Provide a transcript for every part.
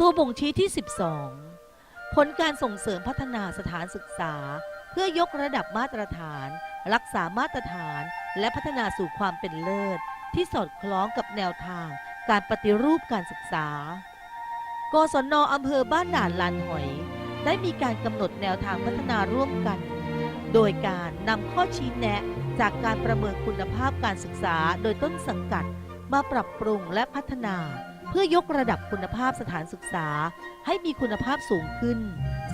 ตัวบ่งชี้ที่ 12 ผลการส่งเสริมพัฒนาสถานศึกษา เพื่อยกระดับมาตรฐาน รักษามาตรฐาน และพัฒนาสู่ความเป็นเลิศ ที่สอดคล้องกับแนวทาง การปฏิรูปการศึกษา กศนอำเภอบ้านด่านลานหอย ได้มีการกำหนดแนวทางพัฒนาร่วมกัน โดยการนำข้อชี้แนะ จากการประเมินคุณภาพการศึกษาโดยต้นสังกัด มาปรับปรุงและพัฒนา พื่อยกระดับคุณภาพสถานศึกษา ให้มีคุณภาพสูงขึ้น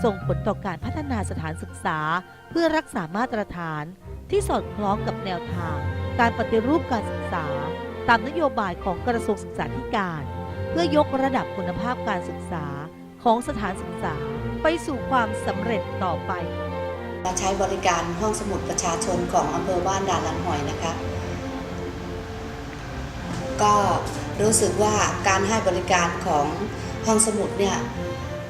ส่งผลต่อการพัฒนาสถานศึกษา เพื่อรักษามาตรฐานที่สอดคล้องกับแนวทาง การปฏิรูปการศึกษา ตามนโยบายของกระทรวงศึกษาธิการ เพื่อยกระดับคุณภาพการศึกษาของสถานศึกษา ไปสู่ความสำเร็จต่อไปมาใช้บริการห้องสมุดประชาชนของอำเภอบ้านด่านลันหอยนะคะ ก็ รู้สึกว่าการให้บริการของห้องสมุดเนี่ย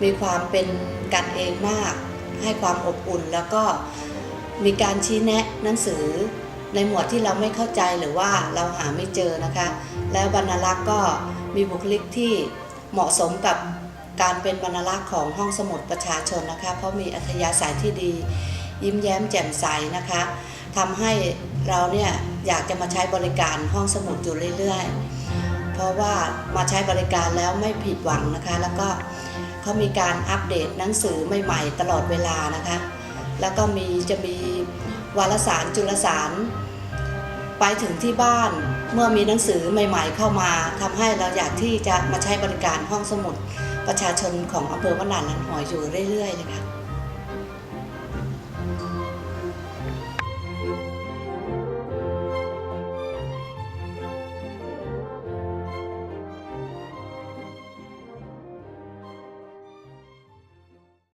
มีความเป็นกันเองมาก ให้ความอบอุ่นแล้วก็มีการชี้แนะหนังสือในหมวดที่เราไม่เข้าใจหรือว่าเราหาไม่เจอนะคะ แล้วบรรลักษ์ก็มีบุคลิกที่เหมาะสมกับการเป็นบรรณารักษ์ของห้องสมุดประชาชนนะคะ เพราะมีอัธยาศัยที่ดี ยิ้มแย้มแจ่มใสนะคะทำให้เราเนี่ยอยากจะมาใช้บริการห้องสมุดอยู่เรื่อยๆ เพราะว่ามาใช้บริการแล้วไม่ผิดหวังนะคะ แล้วก็เขามีการอัปเดตหนังสือใหม่ๆตลอดเวลานะคะ แล้วก็มีจะมีวารสารจุลสาร ไปถึงที่บ้านเมื่อมีหนังสือใหม่ ๆ เข้ามาทำให้เราอยากที่จะมาใช้บริการห้องสมุดประชาชนของอำเภอวานานลันหอยอยู่เรื่อยๆเลยค่ะ